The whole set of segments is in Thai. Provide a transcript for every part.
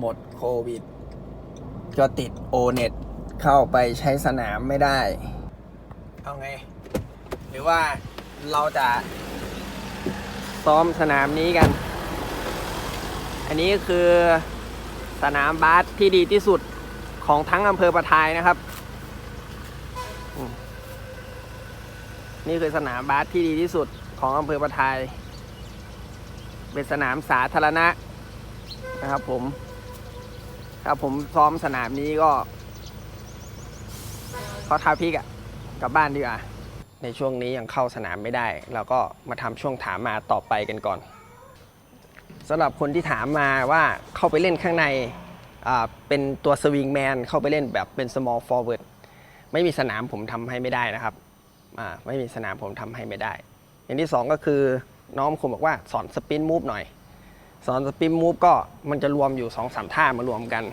หมดโควิด ก็ติดโอเน็ตเข้าไปใช้สนามไม่ได้ เอาไง หรือว่าเราจะ ซ้อมสนามนี้กัน อันนี้คือสนามบาสที่ดีที่สุดของทั้งอำเภอประทายนะครับ นี่คือสนามบาสที่ดีที่สุดของอำเภอประทาย เป็นสนามสาธารณะนะครับผม ถ้าผมซ้อมสนามนี้ก็เขาท้าพิกอะกลับบ้านดีกว่า ในช่วงนี้ยังเข้าสนามไม่ได้ เราก็มาทำช่วงถามมาต่อไปกันก่อนสำหรับคนที่ถามมาว่าเข้าไปเล่นข้างในเป็นตัวสวิงแมนเข้าไปเล่นแบบเป็น small forward ไม่มีสนามผมทำให้ไม่ได้นะครับไม่มีสนามผมทำให้ไม่ได้ อย่างที่สองก็คือน้องคงบอกว่าสอนสปินมูฟหน่อย สอนสปินมูฟก็มันจะรวมอยู่2อสามท่ามารวมกัน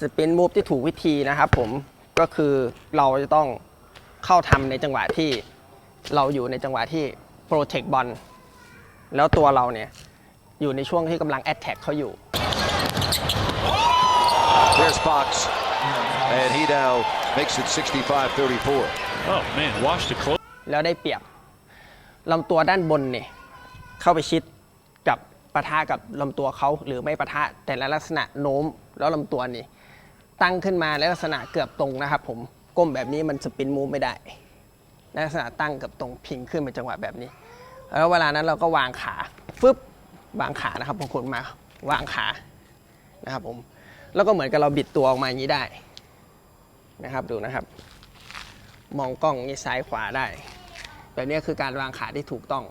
สปินมูฟที่ถูกวิธีนะครับผมก็คือเราจะต้องเข้าทำในจังหวะที่เราอยู่ในจังหวะที่โปรเทคบอลแล้วตัวเราเนี่ย อยู่ในช่วงที่กำลังแอตแทกเขาอยู่ There's Fox. And he now makes it 65-34. Oh man, washed it close. แล้วได้เปรียบ ลำตัวด้านบนเนี่ยเข้าไปชิดกับปะทะกับลำตัวเขาหรือไม่ปะทะแต่ละลักษณะโน้มแล้วลำตัวนี่ตั้งขึ้นมาในลักษณะเกือบตรงนะครับ ผมก้มแบบนี้มันสปินมูฟไม่ได้ในลักษณะตั้งเกือบตรงพิงขึ้นเป็นจังหวะแบบนี้ แล้วเวลานั้นเราก็วางขาฟึบวางขานะครับบางคนมาวางขานะครับผมแล้วก็เหมือนกับเราบิดตัวออกมาอย่างนี้ได้นะครับดูนะครับ มองกล้องนี้ซ้ายขวาได้ แบบนี้คือการวางขาที่ถูกต้อง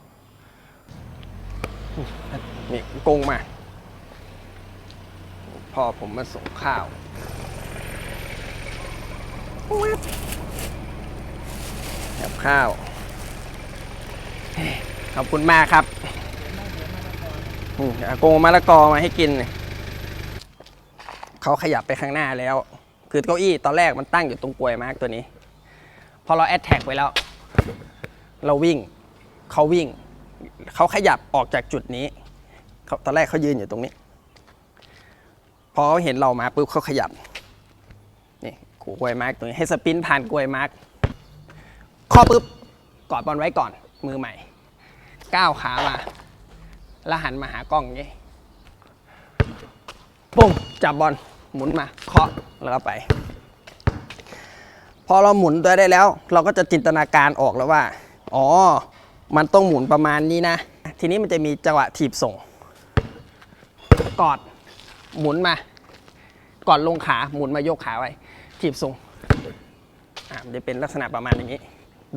นี่กงมาพอผมมาส่งข้าวกับข้าว ขอบคุณมากครับอืมเอาโกงมะละกอมาให้กิน เขาขยับไปข้างหน้าแล้ว คือเก้าอี้ตอนแรกมันตั้งอยู่ตรงกลวยมาร์กตัวนี้ พอเราแอดแท็กไปแล้ว เราวิ่งเขาวิ่งเขาขยับออกจากจุดนี้เขาตอนแรกเขายืนอยู่ตรงนี้ พอเขาเห็นเรามาปุ๊บเขาขยับนี่กูกลวยมาร์กตรงนี้ให้สปินผ่านกลวยมาร์กข้อปุ๊บกอดบอลไว้ก่อนมือใหม่ก้าวขามาแล้วหันมาหากล้องนี้ปุ้มจับบอลหมุนมาเคาะแล้วก็ไป พอเราหมุนตัวได้แล้ว เราก็จะจินตนาการออกแล้วว่า อ๋อ มันต้องหมุนประมาณนี้นะ ทีนี้มันจะมีจังหวะถีบส่ง กอด หมุนมา กอนลงขา หมุนมายกขาไว้ ถีบส่ง อ่ามันจะเป็นลักษณะประมาณอย่างนี้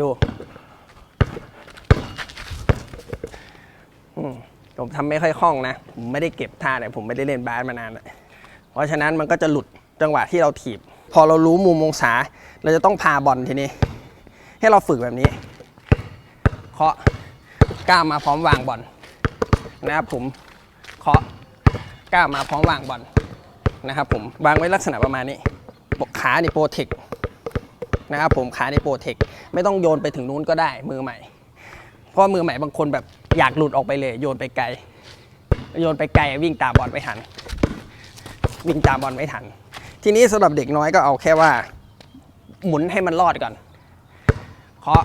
ดูผมทำไม่ค่อยคล่องนะ ผมไม่ได้เก็บท่าเนี่ยผมไม่ได้เล่นบาสมานานแล้วเพราะฉะนั้นมันก็จะหลุดจังหวะที่เราถีบ พอเรารู้มุมองศา เราจะต้องพาบอลทีนี้ ให้เราฝึกแบบนี้ เคาะก้าวมาพร้อมวางบอลนะครับผมเคาะก้าวมาพร้อมวางบอลนะครับผมวางไว้ลักษณะประมาณนี้ขานี่โปรเทคนะครับผมขานี่โปรเทคไม่ต้องโยนไปถึงนู้นก็ได้มือใหม่ เพราะมือใหม่บางคนแบบอยากหลุดออกไปเลย โยนไปไกล โยนไปไกลวิ่งตามบอลไม่ทัน วิ่งตามบอลไม่ทัน ทีนี้สำหรับเด็กน้อยก็เอาแค่ว่า หมุนให้มันรอดก่อนเคาะ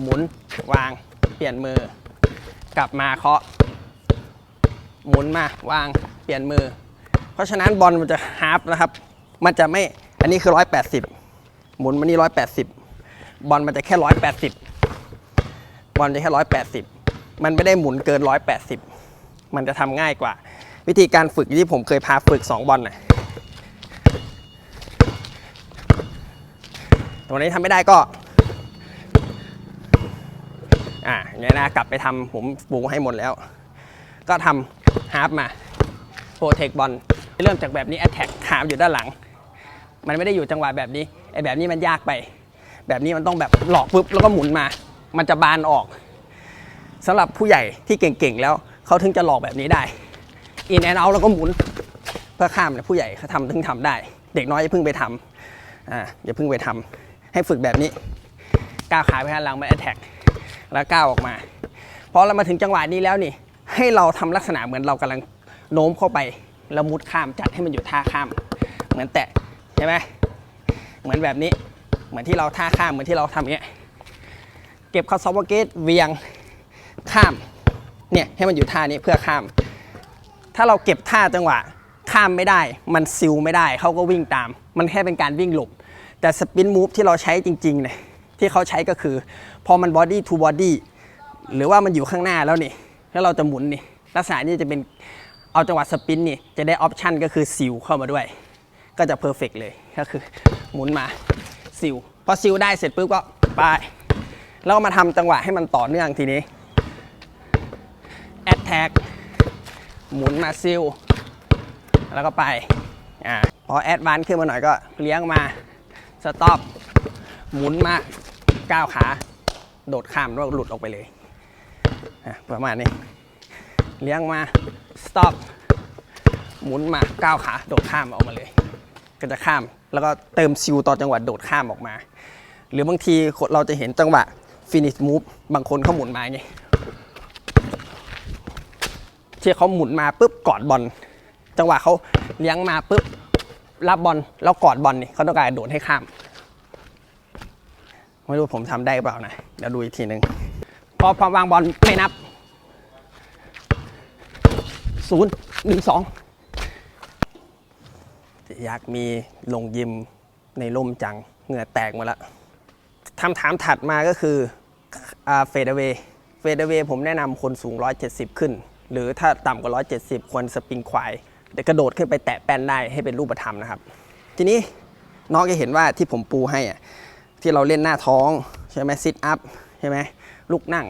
หมุนวาง เปลี่ยนมือ กลับมาเคาะ หมุนมาวาง เปลี่ยนมือ เพราะฉะนั้นบอลมันจะฮาร์ปนะครับ มันจะไม่อันนี้คือ 180 หมุนมานี่180 บอลมันจะแค่ 180 บอลจะแค่ 180 มันไม่ได้หมุนเกิน 180 มันจะทำง่ายกว่า วิธีการฝึกที่ผมเคยพาฝึก 2 บอลน่ะตรงนี้ทำไม่ได้ก็ อ่าอย่างนี้นะกลับไปทำผมปรุงให้หมดแล้ว ก็ทำฮาร์ปมาโปรเทคบอลเริ่มจากแบบนี้แอตแทกหามอยู่ด้านหลัง มันไม่ได้อยู่จังหวะแบบนี้ไอ้แบบนี้มันยากไป แบบนี้มันต้องแบบหลอกปุ๊บแล้วก็หมุนมา มันจะบานออกสำหรับผู้ใหญ่ที่เก่งๆแล้วเขาถึงจะหลอกแบบนี้ได้อินแอนเอาแล้วก็หมุนเพื่อข้ามเนี่ยผู้ใหญ่เขาทำถึงทำได้ เด็กน้อยอย่าเพิ่งไปทำอ่าอย่าเพิ่งไปทำให้ฝึกแบบนี้ก้าวขาไปข้างหลังมาแอตแทก แล้วก้าวออกมาพอเรามาถึงจังหวะนี้แล้วนี่ ให้เราทำลักษณะเหมือนเรากำลังโน้มเข้าไปแล้วมุดข้ามจัดให้มันอยู่ท่าข้าม เหมือนแตะใช่ไหมเหมือนแบบนี้เหมือนที่เราท่าข้ามเหมือนที่เราทำอย่างเงี้ยเก็บเข้าซอฟต์เกตเวียงข้ามเนี่ยให้มันอยู่ท่านี้เพื่อข้าม ถ้าเราเก็บท่าจังหวะข้ามไม่ได้ มันซิลไม่ได้เขาก็วิ่งตาม มันแค่เป็นการวิ่งหลบ แต่สปินมูฟที่เราใช้จริงๆเนี่ยที่เขาใช้ก็คือ พอมันบอดี้ทูบอดี้หรือว่ามันอยู่ข้างหน้าแล้วนี่แล้วเราจะหมุนนี่ลักษณะนี้จะเป็นเอาจังหวะสปินนี่จะได้ออปชันก็คือซิลเข้ามาด้วย ก็จะเพอร์เฟกเลยก็คือหมุนมาซิลพอซิลได้เสร็จปุ๊บก็ไปแล้วมาทำจังหวะให้มันต่อเนื่องทีนี้แอ t แท็กหมุนมาซิลแล้วก็ไปอ่าพอแอดวานขึ้นมาหน่อยก็เลี้ยงมาสต็อปหมุนมาก้าวขา โดดข้ามแล้วหลุดออกไปเลยประมาณนี้ เลี้ยงมา stop หมุนมาก้าวขาโดดข้ามออกมาเลย ก็จะข้ามแล้วก็เติมซิลต่อจังหวะโดดข้ามออกมา หรือบางทีเราจะเห็นจังหวะ finish move บางคนเขาหมุนมาอย่างที่เขาหมุนมาปุ๊บกอดบอล จังหวะเขาเลี้ยงมาปุ๊บรับบอลแล้วกอดบอลนี่เขาต้องการโดดให้ข้าม ไม่รู้ผมทำได้หรือเปล่านะ เดี๋ยวดูอีกทีหนึ่งพอพอวางบอลไม่นับศูนย์หนึ่งสองอยากมีลงยิมในร่มจัง เหงื่อแตกหมาแล้วคำถามถัดมาก็คือเฟดเวย์เฟดเวย์ผมแนะนำคนสูง 170 ขึ้น หรือถ้าต่ำกว่า 170 ควรสปริงควายแต่กระโดดขึ้นไปแตะแป้นได้ให้เป็นรูปธรรมนะครับ ทีนี้น้องจะเห็นว่าที่ผมปูให้อะ ที่เราเล่นหน้าท้องใช่ไหมซิทอัพใช่ไหมลุกนั่ง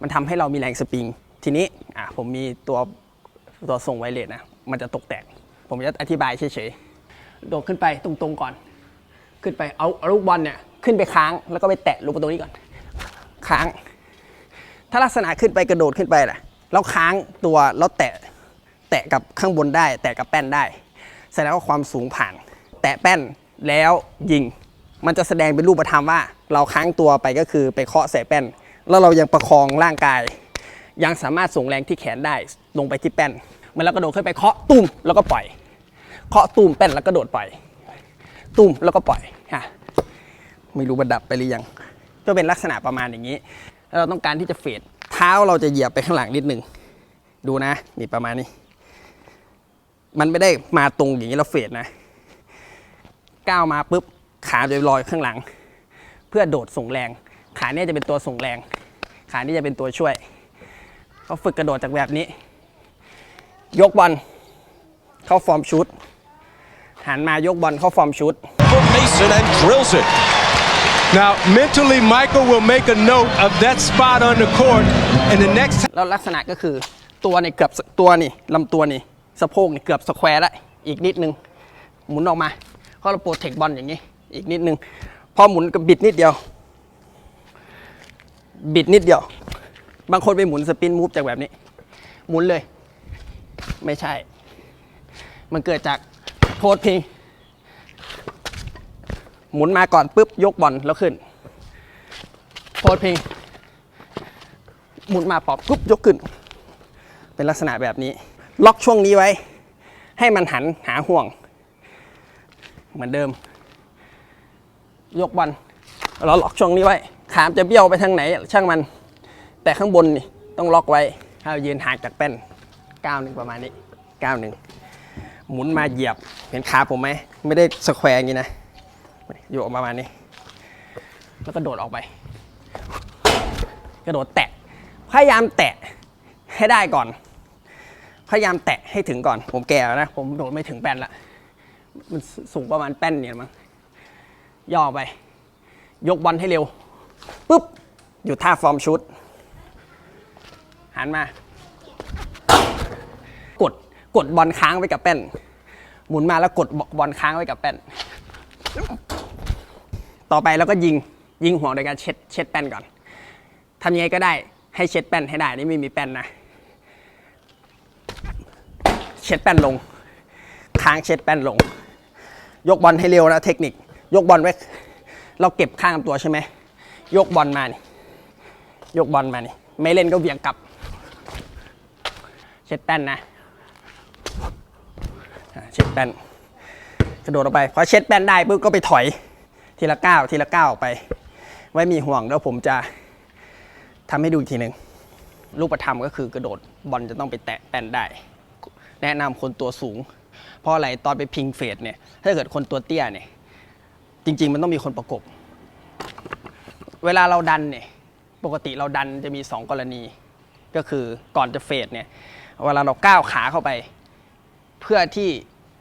มันทำให้เรามีแรงสปริง ทีนี้อะผมมีตัวตัวส่งไวเลสนะมันจะตกแตก ผมจะอธิบายเฉยๆโดดขึ้นไปตรงๆก่อน ขึ้นไปเอาลูกบอลเนี่ยขึ้นไปค้างแล้วก็ไปแตะลูกตรงนี้ก่อน ค้าง ถ้าลักษณะขึ้นไปกระโดดขึ้นไปล่ะแล้วค้างตัวแล้วแตะแตะกับข้างบนได้ แตะกับแป้นได้แสดงว่าความสูงผ่าน แตะแป้นแล้วยิง มันจะแสดงเป็นรูปธรรมว่า เราค้างตัวไปก็คือไปเคาะใส่แป้น แล้วเรายังประคองร่างกาย ยังสามารถส่งแรงที่แขนได้ลงไปที่แป้นเมื่อเรากระโดดขึ้นไปเคาะตุ้มแล้วก็ปล่อย เคาะตุ้มแป้นแล้วก็โดดปล่อย ตุ้มแล้วก็ปล่อยฮะไม่รู้บันดับไปหรือยังก็เป็นลักษณะประมาณอย่างนี้ แล้วเราต้องการที่จะเฟดเท้าเราจะเหยียบไปข้างหลังนิดนึงดูนะนี่ประมาณนี้ มันไม่ได้มาตรงอย่างนี้แล้วเฟดนะก้าวมาปุ๊บ ขาจะลอยข้างหลัง เพื่อโดดส่งแรง ขาเนี่ยจะเป็นตัวส่งแรง ขานี่จะเป็นตัวช่วยเขาฝึกกระโดดจากแบบนี้ ยกบอลเข้าฟอร์มชุดหันมายกบอลเข้าฟอร์มชุด for Mason and drills it. Now, mentally, Michael will make a note of that spot on the court, and the next time. แล้วลักษณะก็คือตัวนี่เกือบตัวนี่ลำตัวนี่สะโพกนี่เกือบสแควร์แล้วอีกนิดนึง หมุนออกมาเพราะเราโปรเทคบอลอย่างนี้ อีกนิดนึงพอหมุนกับบิดนิดเดียว บิดนิดเดียว บางคนไปหมุนสปินมูฟจากแบบนี้ หมุนเลย ไม่ใช่ มันเกิดจากโพสพิง หมุนมาก่อนปุ๊บยกบอลแล้วขึ้นโพสพิง หมุนมาปอบปุ๊บยกขึ้น เป็นลักษณะแบบนี้ ล็อกช่วงนี้ไว้ ให้มันหันหาห่วง เหมือนเดิม ยกบอลเราล็อกช่วงนี้ไว้ ขามจะเบี้ยวไปทางไหน ช่างมัน แต่ข้างบนนี่ต้องล็อกไว้ถ้าเรายืนห่างจากแป้นก้าวหนึ่งประมาณนี้ก้าวหนึ่งหมุนมาเหยียบเห็นขาผมไหมไม่ได้สแควร์อย่างนี้นะอยู่ออกประมาณนี้ แล้วก็โดดออกไป กระโดดแตะ พยายามแตะให้ได้ก่อน พยายามแตะให้ถึงก่อน ผมแก่แล้วนะ ผมโดดไม่ถึงแป้นละ มันสูงประมาณแป้นเนี่ยมั้ง ย่อไป ยกบอลให้เร็วปุ๊บอยู่ท่าฟอร์มชุด หันมา กดกดบอลค้างไว้กับแป้น หมุนมาแล้วกดบอลค้างไว้กับแป้น ต่อไปเราก็ยิงยิงหัวโดยการเช็ดเช็ดแป้นก่อนทำยังไงก็ได้ให้เช็ดแป้นให้ได้นี่ไม่มีแป้นนะ เช็ดแป้นลง ค้างเช็ดแป้นลง ยกบอลให้เร็วนะเทคนิค ยกบอลไว้ เราเก็บข้างลำตัวใช่ไหม ยกบอลมานี่ ยกบอลมานี่ ไม่เล่นก็เหวี่ยงกลับ เช็ดแป้นนะเช็ดแป้น กระโดดออกไป พอเช็ดแป้นได้ปุ๊บก็ไปถอย ทีละก้าวทีละก้าวออกไป ไว้มีห่วงแล้วผมจะทำให้ดูอีกทีหนึ่งรูปธรรมก็คือกระโดดบอลจะต้องไปแตะแป้นได้ แนะนำคนตัวสูง เพราะอะไรตอนไปพิงเฟสเนี่ยถ้าเกิดคนตัวเตี้ยเนี่ย จริง ๆ มันต้องมีคนประกบ เวลาเราดันเนี่ยปกติเราดันจะมี 2 กรณี ก็คือก่อนจะเฟดเนี่ยเวลาเราก้าวขาเข้าไป เพื่อที่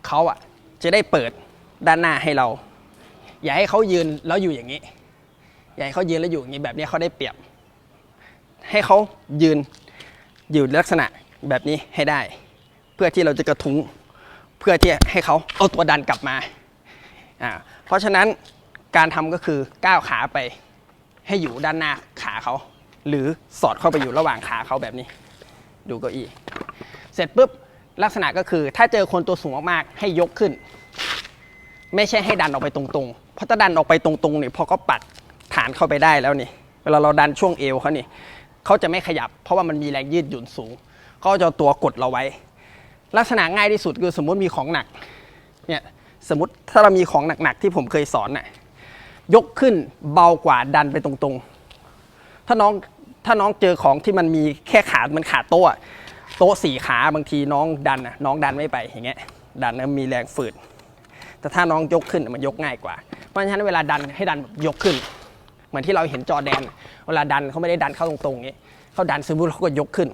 เขาอะจะได้เปิดด้านหน้าให้เรา อย่าให้เขายืนแล้วอยู่อย่างนี้ อย่าให้เขายืนแล้วอยู่อย่างนี้แบบนี้เขาได้เปรียบ ให้เขายืนอยู่ลักษณะแบบนี้ให้ได้ เพื่อที่เราจะกระทุ้งเพื่อที่ให้เขาเอาตัวดันกลับมาอ่า ราะฉะนั้นการทำก็คือก้าวขาไปให้อยู่ด้านหน้าขาเขา หรือสอดเข้าไปอยู่ระหว่างขาเขาแบบนี้ ดูเก้าอี้เสร็จปุ๊บลักษณะก็คือ ถ้าเจอคนตัวสูงมากๆให้ยกขึ้น ไม่ใช่ให้ดันออกไปตรงๆ เพราะถ้าดันออกไปตรงๆเนี่ยพอเขาปัดฐานเข้าไปได้แล้วนี่เวลาเราดันช่วงเอวเขานี่เขาจะไม่ขยับ เพราะว่ามันมีแรงยืดหยุ่นสูงเขาจะตัวกดเราไว้ ลักษณะง่ายที่สุดคือสมมติมีของหนักเนี่ย สมมติถ้าเรามีของหนักๆที่ผมเคยสอนน่ะยกขึ้นเบากว่าดันไปตรงๆ ถ้าน้องถ้าน้องเจอของที่มันมีแค่ขา มันขาโต๊ะโต๊ะสี่ขาบางทีน้องดันน่ะน้องดันไม่ไปอย่างเงี้ยดันแล้วมีแรงฝืดแต่ถ้าน้องยกขึ้นมันยกง่ายกว่า เพราะฉะนั้นเวลาดันให้ดันแบบยกขึ้น เหมือนที่เราเห็นจอแดน เวลาดันเขาไม่ได้ดันเข้าตรงๆอย่างนี้เขาดันสมมติเขาก็ยกขึ้น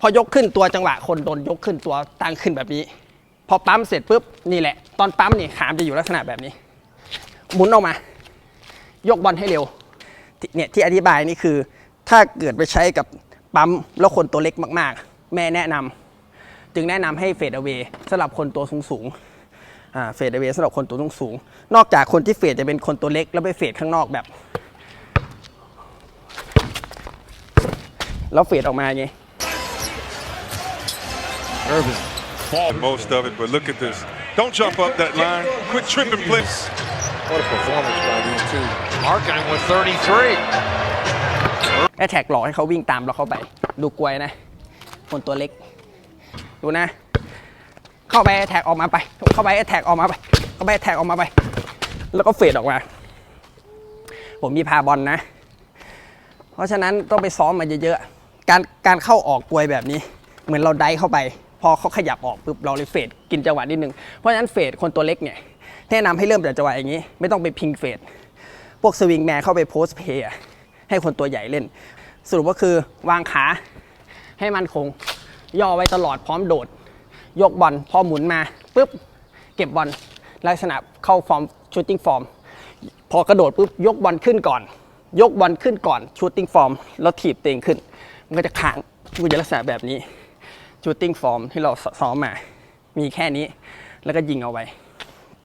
พอยกขึ้นตัวจังหวะคนโดนยกขึ้นตัวตั้งขึ้นแบบนี้ พอปั๊มเสร็จปุ๊บนี่แหละ ตอนปั๊มนี่ขามจะอยู่ลักษณะแบบนี้ หมุนออกมา ยกบอลให้เร็วเนี่ยที่อธิบายนี่คือ ถ้าเกิดไปใช้กับปั๊มแล้วคนตัวเล็กมาก ๆ แม่แนะนำจึงแนะนำให้เฟดเอา a y สำหรับคนตัวสูงสูงเฟดเอา a y สำหรับคนตัวสูงสูงนอกจากคนที่เฟดจะเป็นคนตัวเล็กแล้วไปเฟดข้างนอกแบบ แล้วเฟดออกมาอย่าง Irvin. Ball. most of it, but look at this. Don't jump up that line. Quit tripping, please. What a performance by these two. Marketing with 33. แอทแทกหลอกให้เขาวิ่งตามเราเข้าไป ดูกลวยนะ คนตัวเล็ก ดูนะ เข้าไปแท็กออกมาไป เข้าไปแท็กออกมาไป เข้าไปแท็กออกมาไป แล้วก็เฟดออกมา ผมมีพาบอลนะ เพราะฉะนั้นต้องไปซ้อมมาเยอะๆ การการเข้าออกกลวยแบบนี้ เหมือนเราไดเข้าไป พอเขาขยับออกปุ๊บเราเลยเฟดกินจังหวะนิดนึง เพราะฉะนั้นเฟดคนตัวเล็กเนี่ยแนะนำให้เริ่มจากจังหวะอย่างนี้ ไม่ต้องไปพิงเฟดพวกสวิงแมนเข้าไปโพสเพย์ให้คนตัวใหญ่เล่น สรุปก็คือวางขาให้มันคง ย่อไว้ตลอดพร้อมโดด ยกบอลพอหมุนมาปุ๊บเก็บบอลลักษณะเข้าฟอร์มชูตติ้งฟอร์มพอกระโดดปุ๊บยกบอลขึ้นก่อน ยกบอลขึ้นก่อนชูตติ้งฟอร์มแล้วถีบเตงขึ้น มันก็จะค้างมันจะลักษณะแบบนี้ ชูตติ้งฟอร์มที่เราซ้อมมา มีแค่นี้แล้วก็ยิงเอาไว้